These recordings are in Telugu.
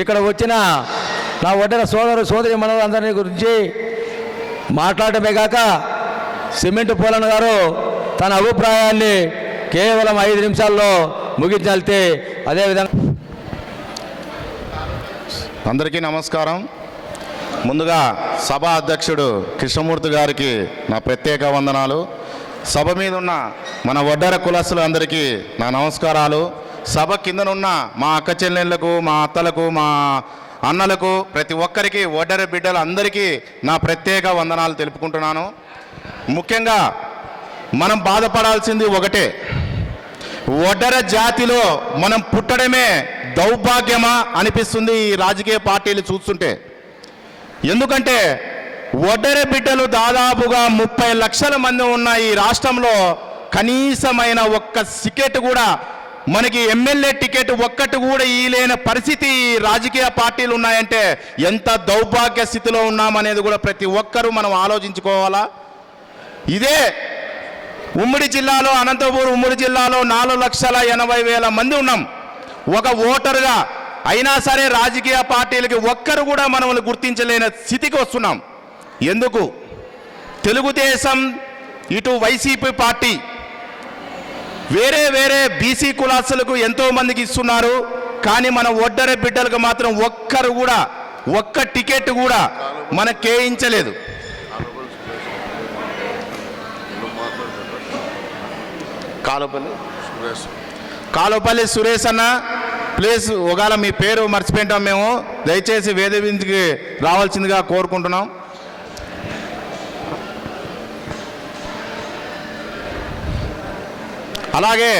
ఇక్కడ వచ్చిన నా ఒడ్డన సోదరు సోదరి మనలందరినీ గురించి మాట్లాడటమే కాక సిమెంట్ పోలన్ గారు తన అభిప్రాయాన్ని కేవలం ఐదు నిమిషాల్లో ముగించాలితే అదేవిధంగా అందరికీ నమస్కారం. ముందుగా సభ అధ్యక్షుడు కృష్ణమూర్తి గారికి నా ప్రత్యేక వందనాలు. సభ మీద ఉన్న మన వడ్డర కులస్తులు అందరికీ నా నమస్కారాలు. సభ కిందనున్న మా అక్క చెల్లెళ్ళకు మా అత్తలకు మా అన్నలకు ప్రతి ఒక్కరికి వడ్డర బిడ్డలు అందరికీ నా ప్రత్యేక వందనాలు తెలుపుకుంటున్నాను. ముఖ్యంగా మనం బాధపడాల్సింది ఒకటే. ఒడ్డర జాతిలో మనం పుట్టడమే దౌర్భాగ్యమా అనిపిస్తుంది ఈ రాజకీయ పార్టీలు చూస్తుంటే. ఎందుకంటే ఒడ్డర బిడ్డలు దాదాపుగా ముప్పై లక్షల మంది ఉన్న ఈ రాష్ట్రంలో కనీసమైన ఒక్క టికెట్ కూడా మనకి ఎమ్మెల్యే టికెట్ ఒక్కటి కూడా ఇయలేని పరిస్థితి రాజకీయ పార్టీలు ఉన్నాయంటే ఎంత దౌర్భాగ్య స్థితిలో ఉన్నామనేది కూడా ప్రతి ఒక్కరూ మనం ఆలోచించుకోవాలా? ఇదే ఉమ్మడి జిల్లాలో అనంతపురం ఉమ్మడి జిల్లాలో నాలుగు లక్షల ఎనభై వేల మంది ఉన్నాం. ఒక ఓటరుగా అయినా సరే రాజకీయ పార్టీలకి ఒక్కరు కూడా మనల్ని గుర్తించలేని స్థితికి వస్తున్నాం. ఎందుకు? తెలుగుదేశం ఇటు వైసీపీ పార్టీ వేరే వేరే బీసీ కులాసులకు ఎంతో మందికి ఇస్తున్నారు. కానీ మన ఒడ్డర బిడ్డలకు మాత్రం ఒక్కరు కూడా ఒక్క టికెట్ కూడా మనకు కేయించలేదు. కాలుపల్లి కాలుపల్లి సురేష్ అన్న ప్లీజ్ ఒకవేళ మీ పేరు మర్చిపోయింటాం మేము. దయచేసి వేదికకి రావాల్సిందిగా కోరుకుంటున్నాం. అలాగే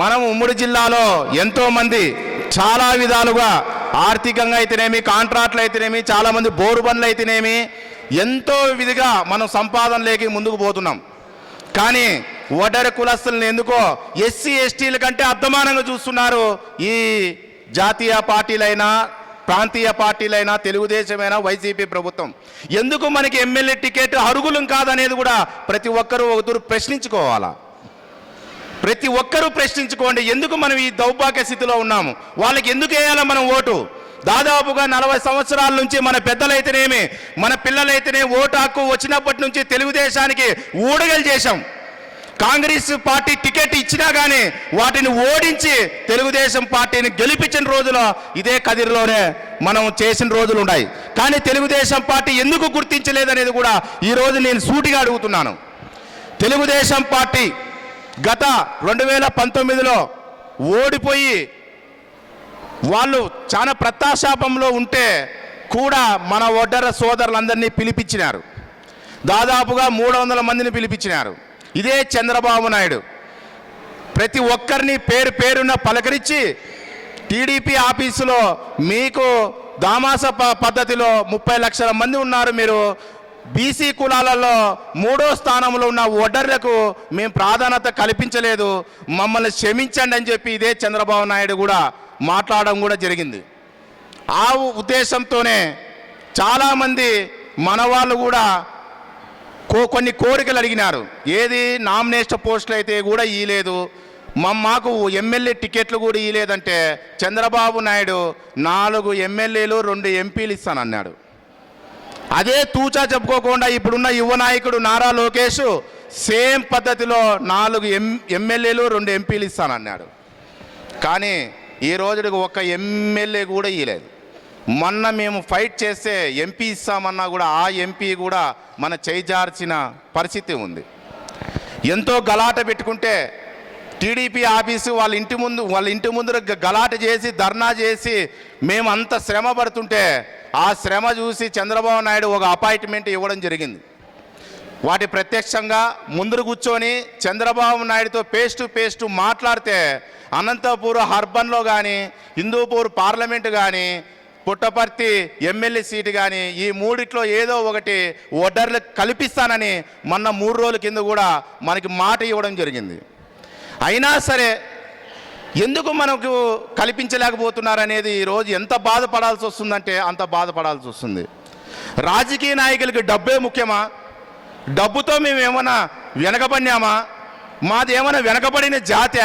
మనం ఉమ్మడి జిల్లాలో ఎంతోమంది చాలా విధాలుగా ఆర్థికంగా అయితేనేమి కాంట్రాక్ట్లు అయితేనేమి చాలామంది బోరు బండ్లు అయితేనేమి ఎంతో విధిగా మనం సంపాదన లేకి ముందుకు పోతున్నాం. కానీ ఒడరి కులస్తులను ఎందుకో ఎస్సీ ఎస్టీల కంటే అర్థమానంగా చూస్తున్నారు. ఈ జాతీయ పార్టీలైనా ప్రాంతీయ పార్టీలైనా తెలుగుదేశమైనా వైసీపీ ప్రభుత్వం. ఎందుకు మనకి ఎమ్మెల్యే టికెట్ అరుగులం కాదనేది కూడా ప్రతి ఒక్కరూ ఒకరు ప్రశ్నించుకోవాలా? ప్రతి ఒక్కరూ ప్రశ్నించుకోండి ఎందుకు మనం ఈ దౌర్భాగ్య స్థితిలో ఉన్నాము? వాళ్ళకి ఎందుకు వేయాలి మనం ఓటు? దాదాపుగా నలభై సంవత్సరాల నుంచి మన పెద్దలైతేనేమి మన పిల్లలైతేనే ఓటు హక్కు వచ్చినప్పటి నుంచి తెలుగుదేశానికి ఊడగలు చేశాం. కాంగ్రెస్ పార్టీ టికెట్ ఇచ్చినా కానీ వాటిని ఓడించి తెలుగుదేశం పార్టీని గెలిపించిన రోజులో ఇదే కదిరిలోనే మనం చేసిన రోజులు ఉన్నాయి. కానీ తెలుగుదేశం పార్టీ ఎందుకు గుర్తించలేదనేది కూడా ఈరోజు నేను సూటిగా అడుగుతున్నాను. తెలుగుదేశం పార్టీ గత రెండు వేల పంతొమ్మిదిలో ఓడిపోయి వాళ్ళు చాలా ప్రత్యాశాపంలో ఉంటే కూడా మన ఒడ్డర సోదరులందరినీ పిలిపించినారు. దాదాపుగా మూడు వందల మందిని పిలిపించినారు. ఇదే చంద్రబాబు నాయుడు. ప్రతి ఒక్కరిని పేరు పేరున పలకరించి టీడీపీ ఆఫీసులో మీకు దామాస ప- పద్ధతిలో ముప్పై లక్షల మంది ఉన్నారు మీరు. బీసీ కులాలలో మూడో స్థానంలో ఉన్న ఒడ్డర్లకు మేము ప్రాధాన్యత కల్పించలేదు. మమ్మల్ని క్షమించండి అని చెప్పి ఇదే చంద్రబాబు నాయుడు కూడా మాట్లాడడం కూడా జరిగింది. ఆ ఉద్దేశంతోనే చాలామంది మన వాళ్ళు కూడా కో కొన్ని కోరికలు అడిగినారు. ఏది నామినేషన్ పోస్టులు అయితే కూడా ఇయలేదు మాకు ఎమ్మెల్యే టికెట్లు కూడా ఇయలేదంటే చంద్రబాబు నాయుడు నాలుగు ఎమ్మెల్యేలు రెండు ఎంపీలు ఇస్తానన్నాడు. అదే తూచా చెప్పుకోకుండా ఇప్పుడున్న యువ నాయకుడు నారా లోకేష్ సేమ్ పద్ధతిలో నాలుగు ఎం ఎమ్మెల్యేలు రెండు ఎంపీలు ఇస్తానన్నాడు. కానీ ఈ రోజుకి ఒక్క ఎమ్మెల్యే కూడా ఇయ్యలేదు. మొన్న మేము ఫైట్ చేస్తే ఎంపీ ఇస్తామన్నా కూడా ఆ ఎంపీ కూడా మన చేజార్చిన పరిస్థితి ఉంది. ఎంతో గలాట పెట్టుకుంటే టీడీపీ ఆఫీసు వాళ్ళ ఇంటి ముందు వాళ్ళ ఇంటి ముందర గలాట చేసి ధర్నా చేసి మేము అంత శ్రమ పడుతుంటే ఆ శ్రమ చూసి చంద్రబాబు నాయుడు ఒక అపాయింట్మెంట్ ఇవ్వడం జరిగింది. వాటి ప్రత్యక్షంగా ముందు కూర్చొని చంద్రబాబు నాయుడుతో పేస్ టు పేస్ టు మాట్లాడితే అనంతపూర్ హర్బన్లో కానీ హిందూపూర్ పార్లమెంటు కానీ పుట్టపర్తి ఎమ్మెల్యే సీటు కానీ ఈ మూడిట్లో ఏదో ఒకటి ఓటర్లు కల్పిస్తానని మొన్న మూడు రోజుల కింద కూడా మనకి మాట ఇవ్వడం జరిగింది. అయినా సరే ఎందుకు మనకు కల్పించలేకపోతున్నారనేది ఈరోజు ఎంత బాధపడాల్సి వస్తుందంటే అంత బాధపడాల్సి వస్తుంది. రాజకీయ నాయకులకి డబ్బే ముఖ్యమా? డబ్బుతో మేము ఏమైనా వెనకబడినామా? మాది ఏమైనా వెనకబడిన జాత?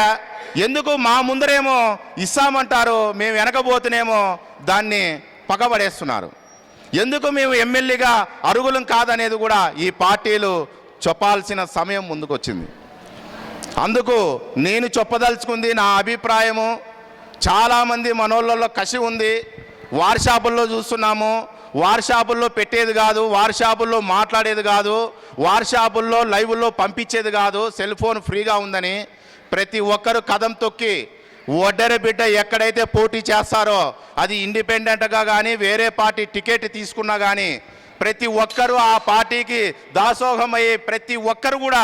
ఎందుకు మా ముందరేమో ఇస్తామంటారు మేము వెనకపోతేనేమో దాన్ని పగబడేస్తున్నారు. ఎందుకు మేము ఎమ్మెల్యేగా అరుగులం కాదనేది కూడా ఈ పార్టీలు చెప్పాల్సిన సమయం ముందుకొచ్చింది. అందుకు నేను చెప్పదలుచుకుంది నా అభిప్రాయము. చాలామంది మనోళ్ళలో కసి ఉంది. వార్షాపుల్లో చూస్తున్నాము. వార్షాపుల్లో పెట్టేది కాదు వార్షాపుల్లో మాట్లాడేది కాదు వార్షాపుల్లో లైవ్లో పంపించేది కాదు సెల్ ఫోన్ ఫ్రీగా ఉందని ప్రతి ఒక్కరు కదం తొక్కి ఒడ్డరి బిడ్డ ఎక్కడైతే పోటీ చేస్తారో అది ఇండిపెండెంట్గా కానీ వేరే పార్టీ టికెట్ తీసుకున్నా కానీ ప్రతి ఒక్కరూ ఆ పార్టీకి దాసోహమయ్యి ప్రతి ఒక్కరు కూడా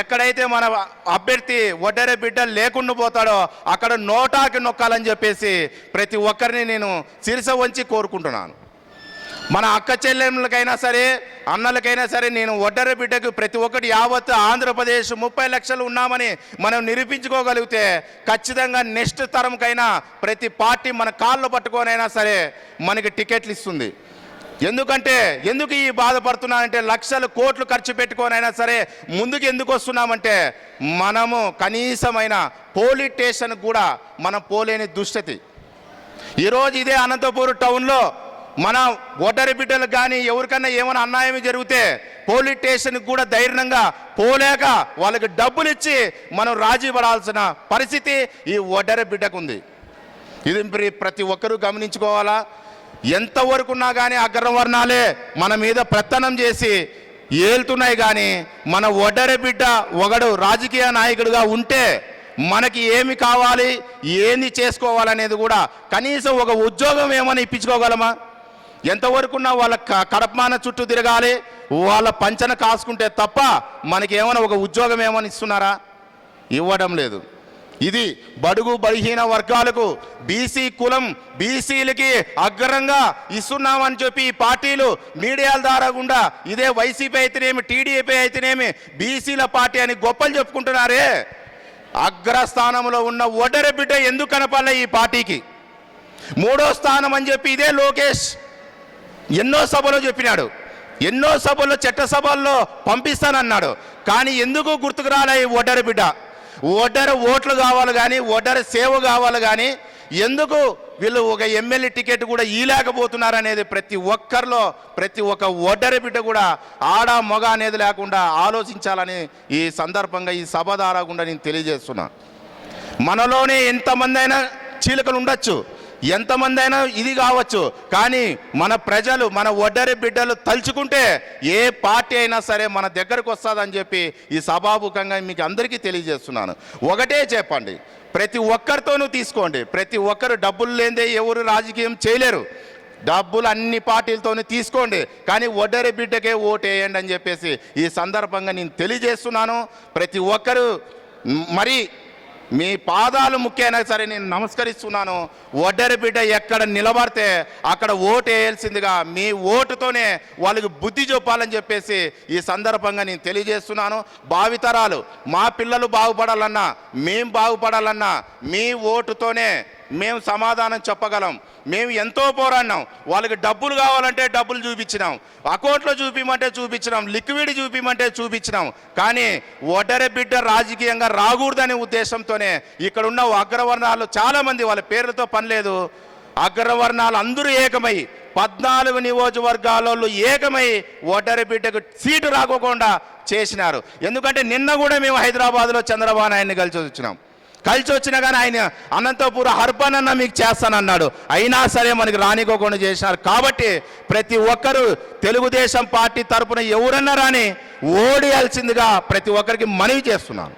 ఎక్కడైతే మన అభ్యర్థి ఒడ్డరే బిడ్డ లేకుండా పోతాడో అక్కడ నోటాకి నొక్కాలని చెప్పేసి ప్రతి ఒక్కరిని నేను శిరస వంచి కోరుకుంటున్నాను. మన అక్క చెల్లెములకైనా సరే అన్నలకైనా సరే నేను ఒడ్డర బిడ్డకు ప్రతి ఒక్కటి యావత్ ఆంధ్రప్రదేశ్ ముప్పై లక్షలు ఉన్నామని మనం నిరూపించుకోగలిగితే ఖచ్చితంగా నెక్స్ట్ తరంకైనా ప్రతి పార్టీ మన కాళ్ళు పట్టుకోనైనా సరే మనకి టికెట్లు ఇస్తుంది. ఎందుకంటే ఎందుకు ఈ బాధపడుతున్నానంటే లక్షలు కోట్లు ఖర్చు పెట్టుకోనైనా సరే ముందుకు ఎందుకు వస్తున్నామంటే మనము కనీసమైన పోలీస్ స్టేషన్ కూడా మనం పోలేని దుస్థితి. ఈరోజు ఇదే అనంతపూర్ టౌన్లో మన ఓటరి బిడ్డలు కానీ ఎవరికన్నా ఏమైనా అన్యాయం జరిగితే పోలీస్ స్టేషన్కి కూడా ధైర్యంగా పోలేక వాళ్ళకి డబ్బులు ఇచ్చి మనం రాజీ పడాల్సిన పరిస్థితి ఈ ఒడ్డరి బిడ్డకు ఉంది. ఇది ప్రతి ఒక్కరూ గమనించుకోవాలా? ఎంతవరకున్నా కానీ అగ్రవర్ణాలే మన మీద ప్రత్తనం చేసి ఏలుతున్నాయి కానీ మన ఒడ్డరి బిడ్డ ఒకడు రాజకీయ నాయకుడిగా ఉంటే మనకి ఏమి కావాలి ఏంది చేసుకోవాలనేది కూడా కనీసం ఒక ఉద్యోగం ఏమైనా ఇప్పించుకోగలమా? ఎంతవరకున్నా వాళ్ళ క- కడపమాన చుట్టూ తిరగాలి వాళ్ళ పంచన కాసుకుంటే తప్ప మనకి ఏమైనా ఒక ఉద్యోగం ఏమైనా ఇస్తున్నారా? ఇవ్వడం లేదు. ఇది బడుగు బలహీన వర్గాలకు బీసీ కులం బీసీలకి అగ్రంగా ఇస్తున్నామని చెప్పి ఈ పార్టీలు మీడియాల ద్వారా గుండా ఇదే వైసీపీ అయితేనేమి టీడీపీ అయితేనేమి బీసీల పార్టీ అని గొప్పలు చెప్పుకుంటున్నారే. అగ్రస్థానంలో ఉన్న ఒడరె బిడ్డ ఎందుకు కనపడలే ఈ పార్టీకి? మూడో స్థానం అని చెప్పి ఇదే లోకేష్ ఎన్నో సభలో చెప్పినాడు. ఎన్నో సభల్లో చట్ట సభల్లో పంపిస్తానన్నాడు. కానీ ఎందుకు గుర్తుకు రాలే ఈ ఒడ్డర బిడ్డ? ఓటర్ ఓట్లు కావాలి కానీ ఓటర్ సేవ కావాలి కానీ ఎందుకు వీళ్ళు ఒక ఎమ్మెల్యే టికెట్ కూడా ఈలేకపోతున్నారు అనేది ప్రతి ఒక్కరిలో ప్రతి ఒక్క ఒడ్డరి బిడ్డ కూడా ఆడ మొగ అనేది లేకుండా ఆలోచించాలని ఈ సందర్భంగా ఈ సభ దారాకుండా నేను తెలియజేస్తున్నా. మనలోనే ఎంతమంది అయినా చీలికలు ఉండొచ్చు. ఎంతమంది అయినా ఇది కావచ్చు. కానీ మన ప్రజలు మన ఒడ్డరి బిడ్డలు తలుచుకుంటే ఏ పార్టీ అయినా సరే మన దగ్గరకు వస్తుందని చెప్పి ఈ సభాముఖంగా మీకు అందరికీ తెలియజేస్తున్నాను. ఒకటే చెప్పండి ప్రతి ఒక్కరితోనూ తీసుకోండి. ప్రతి ఒక్కరు డబ్బులు లేదే ఎవరు రాజకీయం చేయలేరు. డబ్బులు అన్ని పార్టీలతోనే తీసుకోండి. కానీ ఒడ్డరి బిడ్డకే ఓటేయండి అని చెప్పేసి ఈ సందర్భంగా నేను తెలియజేస్తున్నాను. ప్రతి ఒక్కరు మరి మీ పాదాలు ముఖ్యైనా సరే నేను నమస్కరిస్తున్నాను. ఒడ్డరి బిడ్డ ఎక్కడ నిలబడితే అక్కడ ఓటు వేయాల్సిందిగా మీ ఓటుతోనే వాళ్ళకి బుద్ధి చూపాలని చెప్పేసి ఈ సందర్భంగా నేను తెలియజేస్తున్నాను. భావితరాలు మా పిల్లలు బాగుపడాలన్నా మేం బాగుపడాలన్నా మీ ఓటుతోనే మేము సమాధానం చెప్పగలం. మేము ఎంతో పోరాడినాం. వాళ్ళకి డబ్బులు కావాలంటే డబ్బులు చూపించినాం. అకౌంట్లో చూపిమంటే చూపించినాం. లిక్విడ్ చూపిమంటే చూపించినాం. కానీ ఒడరె బిడ్డ రాజకీయంగా రాకూడదనే ఉద్దేశంతోనే ఇక్కడ ఉన్న అగ్రవర్ణాలు చాలామంది వాళ్ళ పేర్లతో పనిలేదు అగ్రవర్ణాలు అందరూ ఏకమై పద్నాలుగు నియోజకవర్గాలలో ఏకమై ఒడ్డరి బిడ్డకు సీటు రాకోకుండా చేసినారు. ఎందుకంటే నిన్న కూడా మేము హైదరాబాద్లో చంద్రబాబు నాయుడిని కలిసి వచ్చినాం. కలిసి వచ్చినా కానీ ఆయన అనంతపుర హర్బన్ అన్న మీకు చేస్తానన్నాడు. అయినా సరే మనకి రానికోకుండా చేశారు. కాబట్టి ప్రతి ఒక్కరూ తెలుగుదేశం పార్టీ తరపున ఎవరన్నా రాని ఓడియాల్సిందిగా ప్రతి ఒక్కరికి మనవి చేస్తున్నాను.